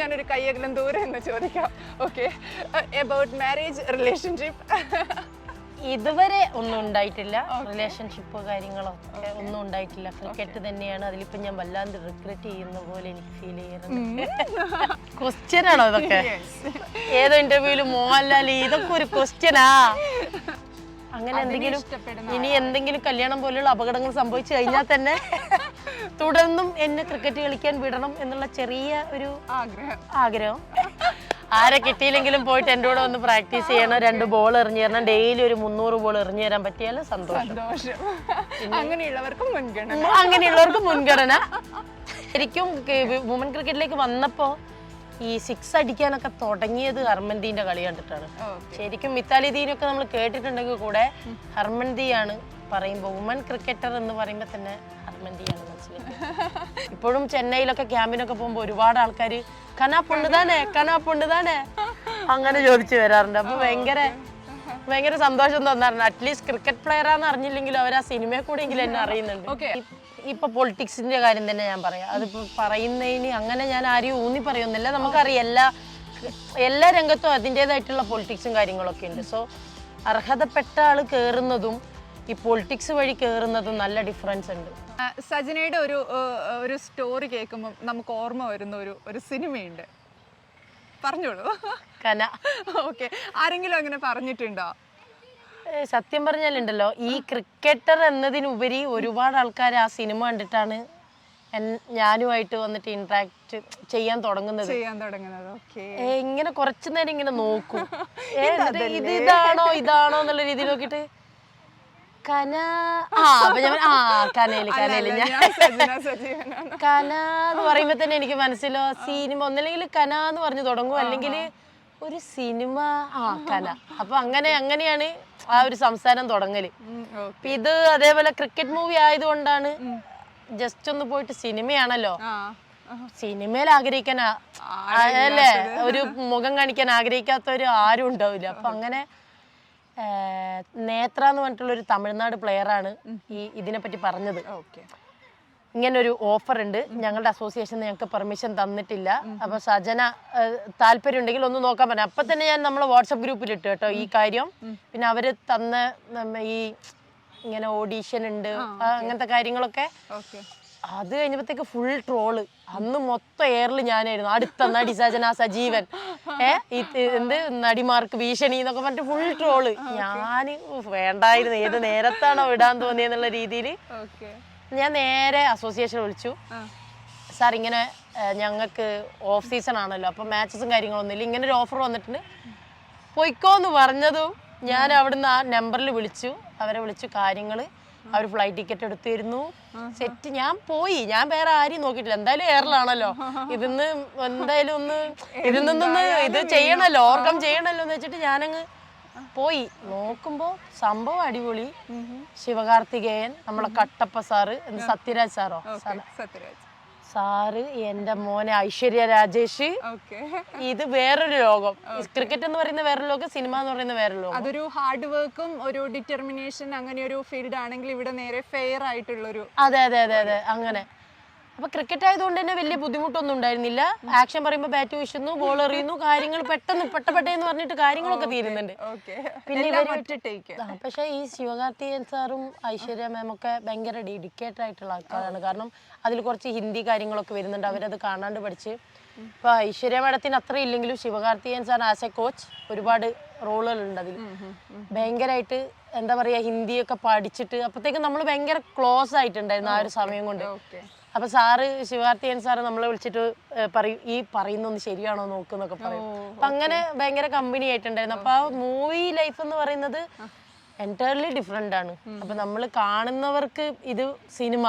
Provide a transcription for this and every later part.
ഞാനൊരു കയ്യകലം ദൂരെ എന്ന് ചോദിക്കാം. ഓക്കെ എബൌട്ട് മാരേജ് റിലേഷൻഷിപ്പ് ഇതുവരെ ഒന്നും ഉണ്ടായിട്ടില്ല. റിലേഷൻഷിപ്പോ കാര്യങ്ങളോ ഒന്നും ഉണ്ടായിട്ടില്ല. ക്രിക്കറ്റ് തന്നെയാണ്. അതിലിപ്പോ ഞാൻ വല്ലാണ്ട് റിഗ്രറ്റ് ചെയ്യുന്ന പോലെ എനിക്ക് ഫീൽ ചെയ്യുന്നുണ്ട് ക്വസ്റ്റ്യൻ ആണോ ഇതൊക്കെ? ഏതോ ഇന്റർവ്യൂൽ മോഹൻലാൽ ഇതൊക്കെ ഒരു ക്വസ്റ്റ്യനാ അങ്ങനെ എന്തെങ്കിലും ഇനി എന്തെങ്കിലും കല്യാണം പോലെയുള്ള അപകടങ്ങൾ സംഭവിച്ചു കഴിഞ്ഞാൽ തന്നെ തുടർന്നും എന്നെ ക്രിക്കറ്റ് കളിക്കാൻ വിടണം എന്നുള്ള ചെറിയ ഒരു ആഗ്രഹം. ആഗ്രഹം. ആരെ കിട്ടിയില്ലെങ്കിലും പോയിട്ട് എന്റെ കൂടെ ഒന്ന് പ്രാക്ടീസ് ചെയ്യണം. രണ്ട് ബോൾ എറിഞ്ഞു തരണം. ഡെയിലി ഒരു മുന്നൂറ് ബോൾ എറിഞ്ഞു തരാൻ പറ്റിയാൽ സന്തോഷം. മുൻഗണന. അങ്ങനെയുള്ളവർക്ക് മുൻഗണന. ശരിക്കും വുമൻ ക്രിക്കറ്റിലേക്ക് വന്നപ്പോൾ ഈ സിക്സ് അടിക്കാനൊക്കെ തുടങ്ങിയത് ഹർമൻദീന്റെ കളി കണ്ടിട്ടാണ്. ശരിക്കും മിത്താലി ദീനൊക്കെ നമ്മൾ കേട്ടിട്ടുണ്ടെങ്കിൽ കൂടെ ഹർമൻദിയാണ് പറയുമ്പോൾ വുമൻ ക്രിക്കറ്റർ എന്ന് പറയുമ്പോൾ തന്നെ ഹർമൻദിയാണ് മനസ്സിലാക്കുന്നത് ഇപ്പോഴും ചെന്നൈയിലൊക്കെ ക്യാമ്പിനൊക്കെ പോകുമ്പോൾ ഒരുപാട് ആൾക്കാർ കനാ പൊണ്ണുതാനേ കനാ പൊണ്ണുതാനേ? അങ്ങനെ ചോദിച്ചു വരാറുണ്ട്. അപ്പൊ ഭയങ്കര ഭയങ്കര സന്തോഷം തോന്നാറുണ്ട് അറ്റ്ലീസ്റ്റ് ക്രിക്കറ്റ് പ്ലെയർ ആണെന്ന് അറിഞ്ഞില്ലെങ്കിലും അവർ ആ സിനിമയെ കൂടെയെങ്കിലും എന്നെ അറിയുന്നുണ്ട്. ഇപ്പൊ പൊളിറ്റിക്സിന്റെ കാര്യം തന്നെ ഞാൻ പറയാം. അതിപ്പോ പറയുന്നതിന് അങ്ങനെ ഞാൻ ആരെയും ഊന്നി പറയുന്നില്ല. നമുക്കറിയാം എല്ലാ എല്ലാ രംഗത്തും അതിന്റെതായിട്ടുള്ള പൊളിറ്റിക്സും കാര്യങ്ങളൊക്കെ ഉണ്ട്. സോ അർഹതപ്പെട്ട ആൾ കയറുന്നതും ഈ പൊളിറ്റിക്സ് വഴി കയറുന്നതും നല്ല ഡിഫറൻസ് ഉണ്ട്. സജിനയുടെ സജനയുടെ ഒരു ഒരു സ്റ്റോറി കേൾക്കുമ്പോൾ നമുക്ക് ഓർമ്മ വരുന്ന ഒരു ഒരു സിനിമയുണ്ട് പറഞ്ഞോളൂ. കന. ഓക്കെ. ആരെങ്കിലും അങ്ങനെ പറഞ്ഞിട്ടുണ്ടോ? സത്യം പറഞ്ഞാലുണ്ടല്ലോ ഈ ക്രിക്കറ്റർ എന്നതിനുപരി ഒരുപാട് ആൾക്കാർ ആ സിനിമ കണ്ടിട്ടാണ് ഞാനുമായിട്ട് വന്നിട്ട് ഇന്ററാക്ട് ചെയ്യാൻ തുടങ്ങുന്നത്. ചെയ്യാൻ തുടങ്ങുന്നത്. ഇങ്ങനെ കുറച്ചു നേരം ഇങ്ങനെ നോക്കും. ഇത് ഇതാണോ ഇതാണോ എന്നുള്ള രീതിയിൽ നോക്കിട്ട് കന. ആ അപ്പൊ ഞാൻ ആ കനയിൽ കനയിൽ ഞാൻ കന എന്ന് പറയുമ്പോ തന്നെ എനിക്ക് മനസ്സിലോ സിനിമ ഒന്നല്ലെങ്കിൽ കന എന്ന് പറഞ്ഞു തുടങ്ങും. അല്ലെങ്കിൽ ഒരു സിനിമ കല കന അപ്പൊ അങ്ങനെ അങ്ങനെയാണ് ആ ഒരു സംസാരം തുടങ്ങൽ. അപ്പൊ ഇത് അതേപോലെ ക്രിക്കറ്റ് മൂവി ആയതുകൊണ്ടാണ് ജസ്റ്റ് ഒന്ന് പോയിട്ട് സിനിമയാണല്ലോ. സിനിമയിൽ ആഗ്രഹിക്കാൻ അല്ലേ? ഒരു മുഖം കാണിക്കാൻ ആഗ്രഹിക്കാത്തവര് ആരും ഉണ്ടാവില്ല. അപ്പൊ അങ്ങനെ നേത്ര എന്ന് പറഞ്ഞിട്ടുള്ള ഒരു തമിഴ്നാട് പ്ലെയറാണ് ആണ് ഈ ഇതിനെ പറ്റി പറഞ്ഞത് ഓക്കെ ഇങ്ങനെ ഒരു ഓഫർ ഉണ്ട് ഞങ്ങളുടെ അസോസിയേഷൻ ഞങ്ങൾക്ക് പെർമിഷൻ തന്നിട്ടില്ല. അപ്പൊ സജന താല്പര്യം ഉണ്ടെങ്കിൽ ഒന്ന് നോക്കാൻ പറഞ്ഞു അപ്പൊ തന്നെ ഞാൻ നമ്മളെ വാട്സപ്പ് ഗ്രൂപ്പിൽ ഇട്ട് കേട്ടോ ഈ കാര്യം. പിന്നെ അവർ തന്ന ഈ ഇങ്ങനെ ഓഡീഷൻ ഉണ്ട് അങ്ങനത്തെ കാര്യങ്ങളൊക്കെ. അത് കഴിഞ്ഞപ്പോഴത്തേക്ക് ഫുൾ ട്രോൾ. അന്ന് മൊത്തം എയറിൽ ഞാനായിരുന്നു. അടുത്ത നടി സജന സജീവൻ. ഏ എന്ത് നടിമാർക്ക് ഭീഷണി എന്നൊക്കെ പറഞ്ഞിട്ട് ഫുൾ ട്രോൾ. ഞാൻ വേണ്ടായിരുന്നു. ഏത് നേരത്താണോ വിടാൻ തോന്നിയെന്നുള്ള രീതിയിൽ ഞാൻ നേരെ അസോസിയേഷൻ വിളിച്ചു. സാർ ഇങ്ങനെ ഞങ്ങൾക്ക് ഓഫ് സീസൺ ആണല്ലോ അപ്പം മാച്ചസും കാര്യങ്ങളൊന്നും ഇല്ല ഇങ്ങനെ ഒരു ഓഫർ വന്നിട്ടുണ്ട്. പൊയ്ക്കോന്ന് പറഞ്ഞതും ഞാൻ അവിടുന്ന് ആ നമ്പറിൽ വിളിച്ചു. അവരെ വിളിച്ചു കാര്യങ്ങൾ അവർ ഫ്ലൈറ്റ് ടിക്കറ്റ് എടുത്തിരുന്നു. സെറ്റ് ഞാൻ പോയി. ഞാൻ വേറെ ആരെയും നോക്കിയിട്ടില്ല. എന്തായാലും എയറിലാണല്ലോ ഇതിന്ന് എന്തായാലും ഒന്ന് ഇതിൽ നിന്നൊന്ന് ഇത് ചെയ്യണല്ലോ ഓർക്കം ചെയ്യണല്ലോ എന്ന് വെച്ചിട്ട് ഞാനങ്ങ് പോയി. നോക്കുമ്പോ സംഭവം അടിപൊളി. ശിവകാർത്തികേയൻ നമ്മളെ കട്ടപ്പ സാറ് സത്യരാജ് സാറോ? സത്യരാജ്. സാറ് എന്റെ മോനെ ഐശ്വര്യ രാജേഷ്. ഇത് വേറൊരു ലോകം. ക്രിക്കറ്റ് എന്ന് പറയുന്ന വേറൊരു ലോകം സിനിമ എന്ന് പറയുന്ന വേറൊരു ലോകം. അതൊരു ഹാർഡ് വർക്കും ഒരു ഡിറ്റർമിനേഷൻ അങ്ങനെ ഒരു ഫീൽഡ് ആണെങ്കിൽ ഇവിടെ നേരെ ഫെയർ ആയിട്ടുള്ളൊരു അതെ അതെ അതെ അതെ. അങ്ങനെ. അപ്പൊ ക്രിക്കറ്റ് ആയതുകൊണ്ട് തന്നെ വലിയ ബുദ്ധിമുട്ടൊന്നും ഉണ്ടായിരുന്നില്ല. ആക്ഷൻ പറയുമ്പോൾ ബാറ്റ് വീശുന്നു ബോൾ എറിയുന്നു കാര്യങ്ങൾ പെട്ടെന്ന് പെട്ടപ്പെട്ടെന്ന് പറഞ്ഞിട്ട് കാര്യങ്ങളൊക്കെ തീരുന്നുണ്ട്. പിന്നെ പക്ഷെ ഇവർ ഈ ശിവകാർത്തിയൻ സാറും ഐശ്വര്യ മാം ഒക്കെ ഭയങ്കര ഡെഡിക്കേറ്റഡ് ആയിട്ടുള്ള ആൾക്കാരാണ്. കാരണം അതിൽ കുറച്ച് ഹിന്ദി കാര്യങ്ങളൊക്കെ വരുന്നുണ്ട്. അവരത് കാണാണ്ട് പഠിച്ച്. ഇപ്പൊ ഐശ്വര്യ മാഡത്തിന് അത്ര ഇല്ലെങ്കിലും Sivakarthikeyan sir as a coach ഒരുപാട് റോളുകളുണ്ട് അതിൽ ഭയങ്കരമായിട്ട് എന്താ പറയാ ഹിന്ദിയൊക്കെ പഠിച്ചിട്ട് അപ്പോഴത്തേക്കും നമ്മൾ ഭയങ്കര ക്ലോസ് ആയിട്ടുണ്ടായിരുന്നു ആ ഒരു സമയം കൊണ്ട്. അപ്പൊ സാറ് ശിവാർത്തിയൻ സാറ് നമ്മളെ വിളിച്ചിട്ട് പറയും ഈ പറയുന്നൊന്ന് ശരിയാണോ നോക്കുന്നൊക്കെ പറയും. അപ്പൊ അങ്ങനെ ഭയങ്കര കമ്പനി ആയിട്ടുണ്ടായിരുന്നു. അപ്പൊ ആ മൂവി ലൈഫ് എന്ന് പറയുന്നത് എന്റയർലി ഡിഫറെന്റ് ആണ്. അപ്പൊ നമ്മൾ കാണുന്നവർക്ക് ഇത് സിനിമ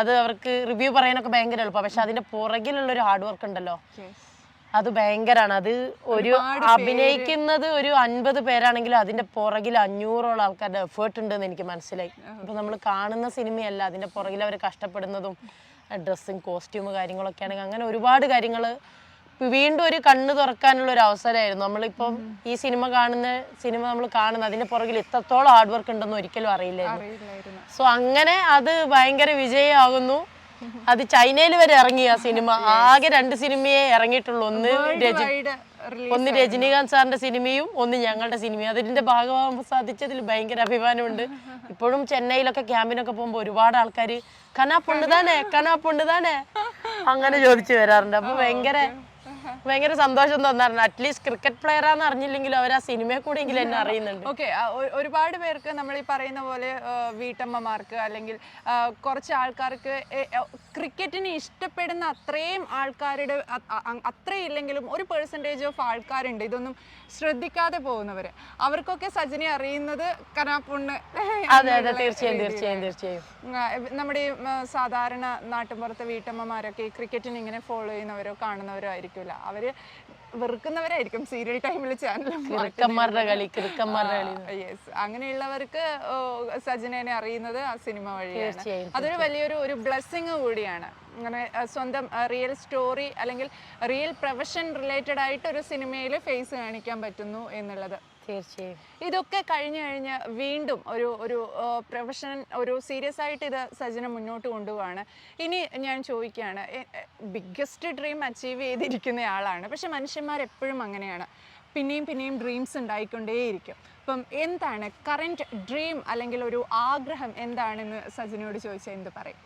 അത് അവർക്ക് റിവ്യൂ പറയാനൊക്കെ ഭയങ്കര എളുപ്പമാണ് പക്ഷെ അതിന്റെ പുറകിലുള്ള ഒരു ഹാർഡ് വർക്ക് ഉണ്ടല്ലോ അത് ഭയങ്കരാണ്. അത് ഒരു അഭിനയിക്കുന്നത് ഒരു അൻപത് പേരാണെങ്കിലും അതിന്റെ പുറകിൽ അഞ്ഞൂറോളം ആൾക്കാരുടെ എഫേർട്ട് ഉണ്ടെന്ന് എനിക്ക് മനസ്സിലായി. അപ്പൊ നമ്മൾ കാണുന്ന സിനിമയല്ല അതിന്റെ പുറകിൽ അവർ കഷ്ടപ്പെടുന്നതും ഡ്രസ്സും കോസ്റ്റ്യൂം കാര്യങ്ങളൊക്കെ ആണെങ്കിൽ അങ്ങനെ ഒരുപാട് കാര്യങ്ങൾ വീണ്ടും ഒരു കണ്ണ് തുറക്കാനുള്ള ഒരു അവസരമായിരുന്നു. നമ്മളിപ്പം ഈ സിനിമ കാണുന്ന സിനിമ നമ്മൾ കാണുന്ന അതിന്റെ പുറകിൽ ഇത്രത്തോളം ഹാർഡ് വർക്ക് ഉണ്ടെന്ന് ഒരിക്കലും അറിയില്ലായിരുന്നു. സോ അങ്ങനെ അത് ഭയങ്കര വിജയമാകുന്നു. അത് ചൈനയിൽ വരെ ഇറങ്ങി ആ സിനിമ. ആകെ രണ്ട് സിനിമയെ ഇറങ്ങിയിട്ടുള്ളൂ. ഒന്ന് രജ ഒന്ന് രജനീകാന്ത് സാറിന്റെ സിനിമയും ഒന്ന് ഞങ്ങളുടെ സിനിമയും. അതിന്റെ ഭാഗമാകാൻ സാധിച്ചതിൽ ഭയങ്കര അഭിമാനമുണ്ട്. ഇപ്പോഴും ചെന്നൈയിലൊക്കെ ക്യാമ്പിനൊക്കെ പോകുമ്പോൾ ഒരുപാട് ആൾക്കാർ കനാ തന്നെ കനാ തന്നെ അങ്ങനെ ചോദിച്ചു വരാറുണ്ട്. അപ്പൊ ഭയങ്കര ഭയങ്കര സന്തോഷം തോന്നാറുണ്ട് അറ്റ്ലീസ്റ്റ് ക്രിക്കറ്റ് പ്ലെയർ ആണെന്ന് അറിഞ്ഞില്ലെങ്കിലും അവർ ആ സിനിമയെ കൂടെ എന്നെ അറിയുന്നുണ്ട്. ഓക്കെ ഒരുപാട് പേർക്ക് നമ്മൾ ഈ പറയുന്ന പോലെ വീട്ടമ്മമാർക്ക് അല്ലെങ്കിൽ കുറച്ച് ആൾക്കാർക്ക് ക്രിക്കറ്റിനെ ഇഷ്ടപ്പെടുന്ന അത്രയും ആൾക്കാരുടെ അ- അ- അ- അത്രയും ഇല്ലെങ്കിലും ഒരു പെർസെന്റേജ് ഓഫ് ആൾക്കാരുണ്ട്. ഇതൊന്നും ശ്രദ്ധിക്കാതെ പോകുന്നവർ അവർക്കൊക്കെ സജിനെ അറിയുന്നത് കനാപ്പുണ്ണ് അതെ അതെ തീർച്ചയായും തീർച്ചയായും തീർച്ചയായും. നമ്മുടെ ഈ, സാധാരണ നാട്ടിൻപുറത്തെ വീട്ടമ്മമാരൊക്കെ ഈ ക്രിക്കറ്റിന് ഇങ്ങനെ ഫോളോ ചെയ്യുന്നവരോ കാണുന്നവരോ ആയിരിക്കില്ല അവർ വെറുക്കുന്നവരായിരിക്കും സീരിയൽ ടൈമിൽ ചാനൽ കിറുക്കന്മാരുടെ കളി കിറുക്കന്മാരുടെ കളി. യെസ് അങ്ങനെയുള്ളവർക്ക് സജനേനെ അറിയുന്നത് ആ സിനിമ വഴിയാണ്. അതൊരു വലിയൊരു ഒരു ബ്ലെസ്സിങ് കൂടിയാണ്. അങ്ങനെ സ്വന്തം റിയൽ സ്റ്റോറി അല്ലെങ്കിൽ റിയൽ പ്രൊഫഷൻ റിലേറ്റഡ് ആയിട്ട് ഒരു സിനിമയിൽ ഫേസ് കാണിക്കാൻ പറ്റുന്നു എന്നുള്ളത്. തീർച്ചയായും. ഇതൊക്കെ കഴിഞ്ഞു കഴിഞ്ഞ് വീണ്ടും ഒരു ഒരു പ്രൊഫഷൻ ഒരു സീരിയസ് ആയിട്ട് ഇത് സജന മുന്നോട്ട് കൊണ്ടുപോവാണ്. ഇനി ഞാൻ ചോദിക്കുകയാണ് ബിഗ്ഗസ്റ്റ് ഡ്രീം അച്ചീവ് ചെയ്തിരിക്കുന്ന ആളാണ്. പക്ഷെ മനുഷ്യന്മാർ എപ്പോഴും അങ്ങനെയാണ്. പിന്നെയും പിന്നെയും ഡ്രീംസ് ഉണ്ടായിക്കൊണ്ടേയിരിക്കും. അപ്പം എന്താണ് കറന്റ് ഡ്രീം അല്ലെങ്കിൽ ഒരു ആഗ്രഹം എന്താണെന്ന് സജനയോട് ചോദിച്ചാൽ എന്ത് പറയും?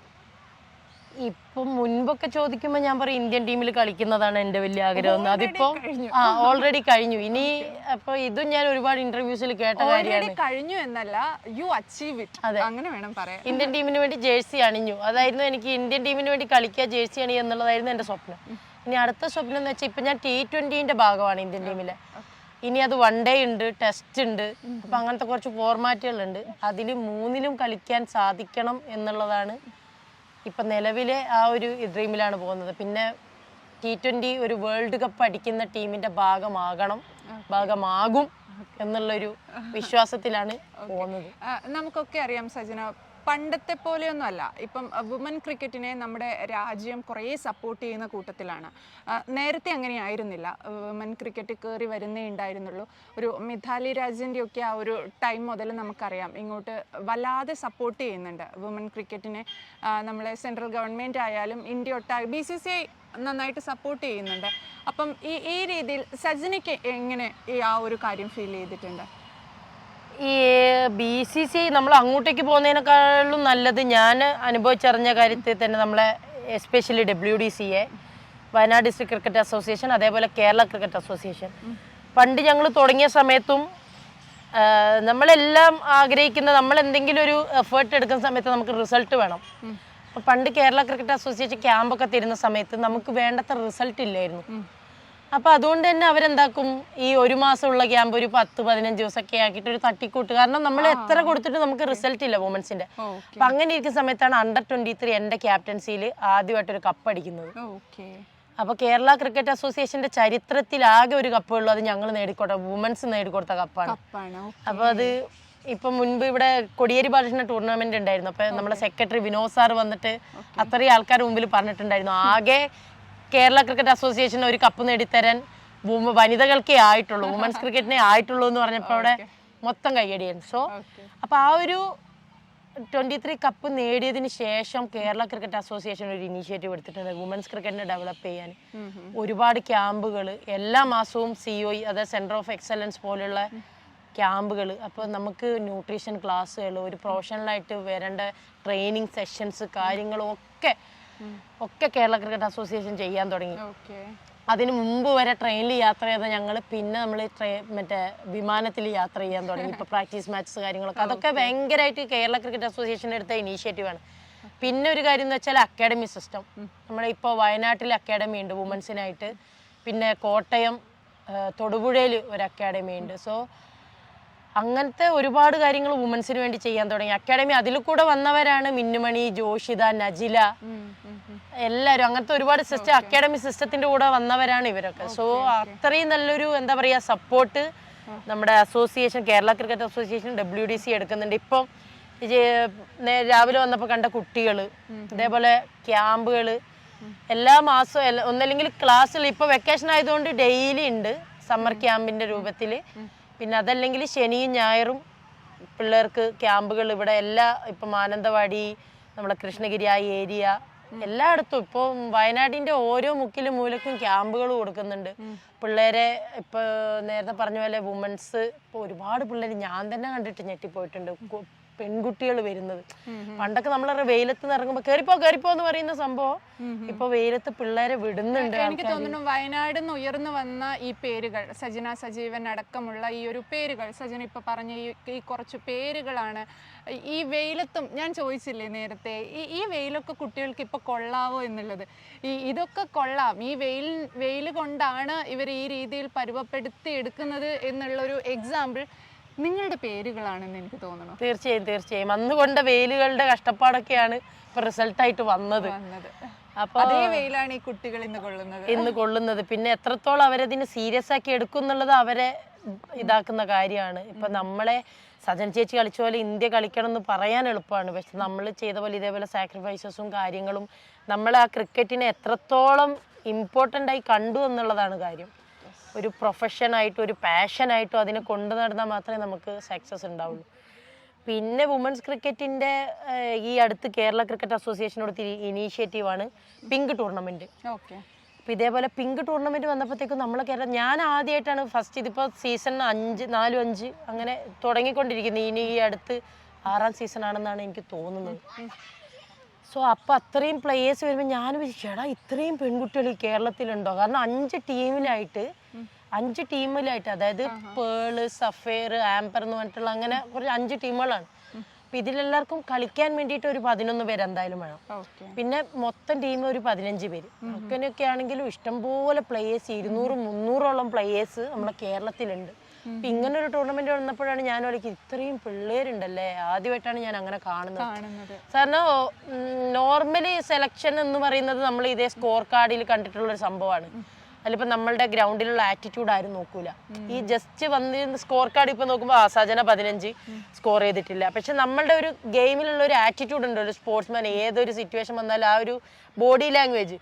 ഇപ്പം മുൻപൊക്കെ ചോദിക്കുമ്പോ ഞാൻ പറയും ഇന്ത്യൻ ടീമിൽ കളിക്കുന്നതാണ് എന്റെ വലിയ ആഗ്രഹം. അതിപ്പം ആ ഓൾറെഡി കഴിഞ്ഞു. ഇനി അപ്പൊ ഇതും ഞാൻ ഒരുപാട് ഇന്റർവ്യൂസിൽ കേട്ട കാര്യമാണ്. കഴിഞ്ഞു എന്നല്ല യു അച്ചീവ് ഇറ്റ് അങ്ങനെ വേണം പറയാൻ. ഇന്ത്യൻ ടീമിന് വേണ്ടി ജേഴ്സി അണിഞ്ഞു. അതായിരുന്നു എനിക്ക് ഇന്ത്യൻ ടീമിന് വേണ്ടി കളിക്കുക ജേഴ്സി അണിയുക എന്നുള്ളതായിരുന്നു എന്റെ സ്വപ്നം. ഇനി അടുത്ത സ്വപ്നം എന്ന് വെച്ചാൽ ഇപ്പൊ ഞാൻ ടി ട്വന്റിന്റെ ഭാഗമാണ് ഇന്ത്യൻ ടീമിലെ ഇനി അത് വൺ ഡേ ഉണ്ട് ടെസ്റ്റ് ഉണ്ട്. അപ്പൊ അങ്ങനത്തെ കുറച്ച് ഫോർമാറ്റുകൾ ഉണ്ട് അതിൽ മൂന്നിലും കളിക്കാൻ സാധിക്കണം എന്നുള്ളതാണ് ഇപ്പം നിലവിലെ ആ ഒരു ഡ്രീമിലാണ് പോകുന്നത്. പിന്നെ ടി ട്വന്റി ഒരു വേൾഡ് കപ്പ് അടിക്കുന്ന ടീമിന്റെ ഭാഗമാകണം ഭാഗമാകും എന്നുള്ളൊരു വിശ്വാസത്തിലാണ് പോകുന്നത്. നമുക്കൊക്കെ അറിയാം സജന പണ്ടത്തെ പോലെയൊന്നും അല്ല ഇപ്പം വുമൻ ക്രിക്കറ്റിനെ നമ്മുടെ രാജ്യം കുറേ സപ്പോർട്ട് ചെയ്യുന്ന കൂട്ടത്തിലാണ്. നേരത്തെ അങ്ങനെ ആയിരുന്നില്ല വുമൻ ക്രിക്കറ്റ് കയറി വരുന്നേ ഉണ്ടായിരുന്നുള്ളൂ. ഒരു മിഥാലി രാജിന്റെ ഒക്കെ ആ ഒരു ടൈം മുതൽ നമുക്കറിയാം. ഇങ്ങോട്ട് വല്ലാതെ സപ്പോർട്ട് ചെയ്യുന്നുണ്ട് വുമൻ ക്രിക്കറ്റിനെ നമ്മളെ സെൻട്രൽ ഗവൺമെന്റ് ആയാലും ഇന്ത്യ ഒട്ടാകെ ബി സി സി ഐ നന്നായിട്ട് സപ്പോർട്ട് ചെയ്യുന്നുണ്ട്. അപ്പം ഈ ഈ രീതിയിൽ സജിനിക്ക് എങ്ങനെ ഈ ആ ഒരു കാര്യം ഫീൽ ചെയ്തിട്ടുണ്ട്? ഈ ബി സി സി നമ്മൾ അങ്ങോട്ടേക്ക് പോകുന്നതിനേക്കാളും നല്ലത് ഞാൻ അനുഭവിച്ചറിഞ്ഞ കാര്യത്തിൽ തന്നെ നമ്മളെ especially W D C A Wayanad district cricket association അതേപോലെ കേരള ക്രിക്കറ്റ് അസോസിയേഷൻ പണ്ട് ഞങ്ങൾ തുടങ്ങിയ സമയത്തും നമ്മളെല്ലാം ആഗ്രഹിക്കുന്ന നമ്മൾ എന്തെങ്കിലും ഒരു എഫേർട്ട് എടുക്കുന്ന സമയത്ത് നമുക്ക് റിസൾട്ട് വേണം. അപ്പം പണ്ട് കേരള ക്രിക്കറ്റ് അസോസിയേഷൻ ക്യാമ്പൊക്കെ തരുന്ന സമയത്ത് നമുക്ക് വേണ്ടത്ര റിസൾട്ട് ഇല്ലായിരുന്നു. അപ്പൊ അതുകൊണ്ട് തന്നെ അവരെന്താക്കും? ഈ ഒരു മാസമുള്ള ക്യാമ്പ് ഒരു പത്ത് പതിനഞ്ച് ദിവസമൊക്കെ ആക്കിയിട്ട് ഒരു തട്ടിക്കൂട്ട്. കാരണം നമ്മൾ എത്ര കൊടുത്തിട്ട് നമുക്ക് റിസൾട്ട് ഇല്ല വുമൻസിന്റെ അപ്പൊ അങ്ങനെ ഇരിക്കുന്ന സമയത്താണ് അണ്ടർ ട്വന്റി ത്രീ എന്റെ ക്യാപ്റ്റൻസിയിൽ ആദ്യമായിട്ട് ഒരു കപ്പ് അടിക്കുന്നത്. ഓക്കെ. അപ്പൊ കേരള ക്രിക്കറ്റ് അസോസിയേഷന്റെ ചരിത്രത്തിൽ ആകെ ഒരു കപ്പ് ഉള്ളൂ. അത് ഞങ്ങൾ നേടിക്കോട്ടെ വുമൻസ് നേടിക്കൊടുത്ത കപ്പാണ് കപ്പാണ് അപ്പൊ അത് ഇപ്പൊ മുൻപ് ഇവിടെ കൊടിയേരി ബാലകൃഷ്ണ ടൂർണമെന്റ് ഉണ്ടായിരുന്നു. അപ്പൊ നമ്മുടെ സെക്രട്ടറി വിനോദ് സാർ വന്നിട്ട് അത്രയും ആൾക്കാർ മുമ്പിൽ പറഞ്ഞിട്ടുണ്ടായിരുന്നു. ആകെ കേരള ക്രിക്കറ്റ് അസോസിയേഷൻ ഒരു കപ്പ് നേടിത്തരാൻ വനിതകൾക്കേ ആയിട്ടുള്ളൂ. വുമൻസ് ക്രിക്കറ്റിനെ ആയിട്ടുള്ളൂ എന്ന് പറഞ്ഞപ്പോൾ അവിടെ മൊത്തം കൈയടിയാണ് സോ അപ്പോൾ അപ്പൊ ആ ഒരു ട്വന്റി ത്രീ കപ്പ് നേടിയതിന് ശേഷം കേരള ക്രിക്കറ്റ് അസോസിയേഷൻ ഒരു ഇനീഷ്യേറ്റീവ് എടുത്തിട്ടുണ്ട്. വുമൻസ് ക്രിക്കറ്റിനെ ഡെവലപ്പ് ചെയ്യാൻ. ഒരുപാട് ക്യാമ്പുകൾ. എല്ലാ മാസവും സി ഒ അതായത് സെന്റർ ഓഫ് എക്സലൻസ് പോലുള്ള ക്യാമ്പുകൾ. അപ്പോൾ നമുക്ക് ന്യൂട്രീഷൻ ക്ലാസ്സുകൾ ഒരു പ്രൊഫഷണലായിട്ട് വരേണ്ട ട്രെയിനിങ് സെഷൻസ് കാര്യങ്ങളും ഒക്കെ കേരള ക്രിക്കറ്റ് അസോസിയേഷൻ ചെയ്യാൻ തുടങ്ങി. അതിന് മുമ്പ് വരെ ട്രെയിനിൽ യാത്ര ചെയ്ത ഞങ്ങൾ പിന്നെ നമ്മൾ ട്രെയിൻ മറ്റേ വിമാനത്തിൽ യാത്ര ചെയ്യാൻ തുടങ്ങി. ഇപ്പോൾ പ്രാക്ടീസ് മാച്ചസ് കാര്യങ്ങളൊക്കെ. അതൊക്കെ ഭയങ്കരമായിട്ട് കേരള ക്രിക്കറ്റ് അസോസിയേഷൻ എടുത്ത ഇനീഷ്യേറ്റീവാണ് പിന്നെ ഒരു കാര്യം എന്ന് വെച്ചാൽ അക്കാഡമി സിസ്റ്റം നമ്മളിപ്പോൾ വയനാട്ടിൽ അക്കാഡമി ഉണ്ട് വുമൻസിനായിട്ട് പിന്നെ കോട്ടയം തൊടുപുഴയിൽ ഒരു അക്കാഡമി ഉണ്ട്. സോ അങ്ങനത്തെ ഒരുപാട് കാര്യങ്ങൾ വുമൻസിന് വേണ്ടി ചെയ്യാൻ തുടങ്ങി. അക്കാഡമി അതിൽ കൂടെ വന്നവരാണ് മിന്നുമണി ജോഷിത നജില. എല്ലാവരും അങ്ങനത്തെ ഒരുപാട് സിസ്റ്റം അക്കാഡമി സിസ്റ്റത്തിന്റെ കൂടെ വന്നവരാണ് ഇവരൊക്കെ. സോ അത്രയും നല്ലൊരു എന്താ പറയാ സപ്പോർട്ട് നമ്മുടെ association Kerala cricket association W D C എടുക്കുന്നുണ്ട്. ഇപ്പം രാവിലെ വന്നപ്പോൾ കണ്ട കുട്ടികൾ അതേപോലെ ക്യാമ്പുകൾ എല്ലാ മാസവും ഒന്നല്ലെങ്കിൽ ക്ലാസ്സിൽ ഇപ്പൊ വെക്കേഷൻ ആയതുകൊണ്ട് ഡെയിലി ഉണ്ട് സമ്മർ ക്യാമ്പിന്റെ രൂപത്തിൽ പിന്നെ അതല്ലെങ്കിൽ ശനിയും ഞായറും പിള്ളേർക്ക് ക്യാമ്പുകൾ ഇവിടെ എല്ലാ ഇപ്പം മാനന്തവാടി നമ്മുടെ കൃഷ്ണഗിരി ആ ഏരിയ എല്ലായിടത്തും. ഇപ്പോൾ വയനാടിന്റെ ഓരോ മുക്കിലും മൂലക്കും ക്യാമ്പുകൾ കൊടുക്കുന്നുണ്ട്. പിള്ളേരെ ഇപ്പൊ നേരത്തെ പറഞ്ഞ പോലെ വുമൻസ് ഇപ്പൊ ഒരുപാട് പിള്ളേർ ഞാൻ തന്നെ കണ്ടിട്ട് ഞെട്ടിപ്പോയിട്ടുണ്ട്. പെൺകുട്ടികൾ വരുന്നത്. പണ്ടൊക്കെ നമ്മൾ വെയിലത്ത് നിന്ന് ഇറങ്ങുമ്പോൾ കയറിപ്പോ കയറിപ്പോ എന്ന് പറയുന്ന സംഭവം. ഇപ്പൊ വെയിലത്ത് പിള്ളേരെ വിടുന്നുണ്ട് എനിക്ക് തോന്നുന്നു വയനാട് നിന്ന് ഉയർന്നു വന്ന ഈ പേരുകൾ സജന സജീവൻ അടക്കമുള്ള ഈ ഒരു പേരുകൾ സജന ഇപ്പൊ പറഞ്ഞ ഈ കുറച്ച് പേരുകളാണ്. ഈ വെയിലത്തും ഞാൻ ചോദിച്ചില്ലേ നേരത്തെ ഈ ഈ വെയിലൊക്കെ കുട്ടികൾക്ക് ഇപ്പൊ കൊള്ളാവോ എന്നുള്ളത്? ഈ ഇതൊക്കെ കൊള്ളാം. ഈ വെയിൽ വെയിൽ കൊണ്ടാണ് ഇവർ ഈ രീതിയിൽ പരുവപ്പെടുത്തി എടുക്കുന്നത് എന്നുള്ളൊരു എക്സാമ്പിൾ നിങ്ങളുടെ പേരുകളാണെന്ന് എനിക്ക് തോന്നുന്നു തീർച്ചയായും തീർച്ചയായും. അന്ന് കൊണ്ട വെയിലുകളുടെ കഷ്ടപ്പാടൊക്കെയാണ് ഇപ്പൊ റിസൾട്ട് ആയിട്ട് വന്നത്. അപ്പൊ അതേ വെയിലാണ് ഈ കുട്ടികൾ ഇന്ന് കൊള്ളുന്നത്. ഇന്ന് കൊള്ളുന്നത്. പിന്നെ എത്രത്തോളം അവരതിന് സീരിയസ് ആക്കി എടുക്കും എന്നുള്ളത് അവരെ ഇതാക്കുന്ന കാര്യമാണ്. ഇപ്പൊ നമ്മളെ സജൻ ചേച്ചി കളിച്ച പോലെ ഇന്ത്യ കളിക്കണം എന്ന് പറയാൻ എളുപ്പമാണ്. പക്ഷെ നമ്മൾ ചെയ്ത പോലെ ഇതേപോലെ സാക്രിഫൈസസും കാര്യങ്ങളും നമ്മളെ ആ ക്രിക്കറ്റിനെ എത്രത്തോളം ഇമ്പോർട്ടന്റ് ആയി കണ്ടു എന്നുള്ളതാണ് കാര്യം. ഒരു പ്രൊഫഷനായിട്ടും ഒരു പാഷനായിട്ടും അതിനെ കൊണ്ടു നടന്നാൽ മാത്രമേ നമുക്ക് സക്സസ് ഉണ്ടാവുള്ളൂ. പിന്നെ വുമൻസ് ക്രിക്കറ്റിന്റെ ഈ അടുത്ത് കേരള ക്രിക്കറ്റ് അസോസിയേഷനോട് ഇനീഷ്യേറ്റീവാണ് പിങ്ക് ടൂർണമെന്റ് ഓക്കെ അപ്പോൾ ഇതേപോലെ പിങ്ക് ടൂർണമെന്റ് വന്നപ്പോഴത്തേക്കും നമ്മളെ കേരള ഞാൻ ആദ്യമായിട്ടാണ് ഫസ്റ്റ് ഇതിപ്പോൾ സീസൺ അഞ്ച് നാലും അഞ്ച് അങ്ങനെ തുടങ്ങിക്കൊണ്ടിരിക്കുന്നത്. ഇനി ഈ അടുത്ത് ആറാം സീസൺ ആണെന്നാണ് എനിക്ക് തോന്നുന്നത്. സോ അപ്പോൾ അത്രയും പ്ലേയേഴ്സ് വരുമ്പോൾ ഞാൻ ചേടാ ഇത്രയും പെൺകുട്ടികൾ ഈ കേരളത്തിലുണ്ടോ? കാരണം അഞ്ച് ടീമിലായിട്ട് അഞ്ച് ടീമിലായിട്ട് അതായത് പേൾ സഫേർ ആംപർ എന്ന് പറഞ്ഞിട്ടുള്ള അങ്ങനെ കുറച്ച് അഞ്ച് ടീമുകളാണ്. അപ്പൊ ഇതിലെല്ലാവർക്കും കളിക്കാൻ വേണ്ടിയിട്ട് ഒരു പതിനൊന്ന് പേര് എന്തായാലും വേണം. പിന്നെ മൊത്തം ടീം ഒരു പതിനഞ്ച് പേര്. അങ്ങനെയൊക്കെ ആണെങ്കിലും ഇഷ്ടംപോലെ പ്ലേയേഴ്സ് ഇരുന്നൂറ് മുന്നൂറോളം പ്ലേയേഴ്സ് നമ്മുടെ കേരളത്തിലുണ്ട്. അപ്പൊ ഇങ്ങനെ ഒരു ടൂർണമെന്റ് വന്നപ്പോഴാണ് ഞാൻ ഒരിക്കൽ ഇത്രയും പിള്ളേരുണ്ടല്ലേ? ആദ്യമായിട്ടാണ് ഞാൻ അങ്ങനെ കാണുന്നത്. കാണുന്നത്. കാരണം നോർമലി സെലക്ഷൻ എന്ന് പറയുന്നത് നമ്മൾ ഇതേ സ്കോർ കാർഡിൽ കണ്ടിട്ടുള്ള ഒരു സംഭവമാണ് അതിലിപ്പോ നമ്മളുടെ ഗ്രൗണ്ടിലുള്ള ആറ്റിറ്റ്യൂഡ് ആരും നോക്കൂല. ഈ ജസ്റ്റ് വന്നിരുന്ന സ്കോർ കാർഡ് ഇപ്പൊ നോക്കുമ്പോൾ ആസാജന സജന പതിനഞ്ച് സ്കോർ ചെയ്തിട്ടില്ല. പക്ഷെ നമ്മളുടെ ഒരു ഗെയിമിലുള്ള ഒരു ആറ്റിറ്റ്യൂഡ് ഉണ്ട് ഒരു സ്പോർട്സ്മാൻ ഏതൊരു സിറ്റുവേഷൻ വന്നാലും ആ ഒരു ബോഡി ലാംഗ്വേജ്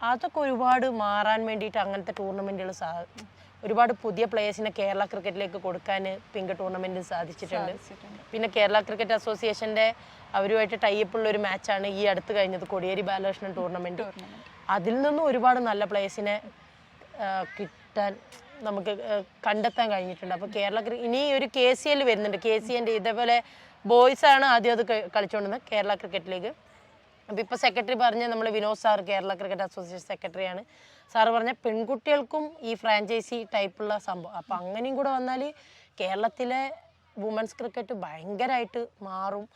അതൊക്കെ ഒരുപാട് മാറാൻ വേണ്ടിയിട്ട് അങ്ങനത്തെ ടൂർണമെന്റുകൾ സാ ഒരുപാട് പുതിയ പ്ലേയേഴ്സിനെ കേരള ക്രിക്കറ്റിലേക്ക് കൊടുക്കാൻ പിങ്ക് ടൂർണമെന്റിൽ സാധിച്ചിട്ടുണ്ട്. പിന്നെ കേരള ക്രിക്കറ്റ് അസോസിയേഷന്റെ അവരുമായിട്ട് ടൈപ്പ് ഉള്ള ഒരു മാച്ചാണ് ഈ അടുത്ത് കഴിഞ്ഞത് കൊടിയേരി ബാലകൃഷ്ണൻ ടൂർണമെന്റ് അതിൽ നിന്നും ഒരുപാട് നല്ല പ്ലേയേഴ്സിനെ കിട്ടാൻ നമുക്ക് കണ്ടെത്താൻ കഴിഞ്ഞിട്ടുണ്ട്. അപ്പോൾ കേരള ക്രി- ഇനി ഒരു കെ സി എൽ വരുന്നുണ്ട്. കെ സി എന്റെ ഇതേപോലെ ബോയ്സ് ആണ് ആദ്യം അത് കളിച്ചുകൊണ്ടിരുന്നത് കേരള ക്രിക്കറ്റിലേക്ക് അപ്പോൾ ഇപ്പോൾ സെക്രട്ടറി പറഞ്ഞ നമ്മൾ Vinod sir Kerala cricket association സെക്രട്ടറിയാണ് സാറ് പറഞ്ഞ പെൺകുട്ടികൾക്കും ഈ ഫ്രാഞ്ചൈസി ടൈപ്പുള്ള സംഭവം. അപ്പോൾ അങ്ങനെയും കൂടെ വന്നാൽ കേരളത്തിലെ വുമൻസ് ക്രിക്കറ്റ് ഭയങ്കരമായിട്ട് മാറും.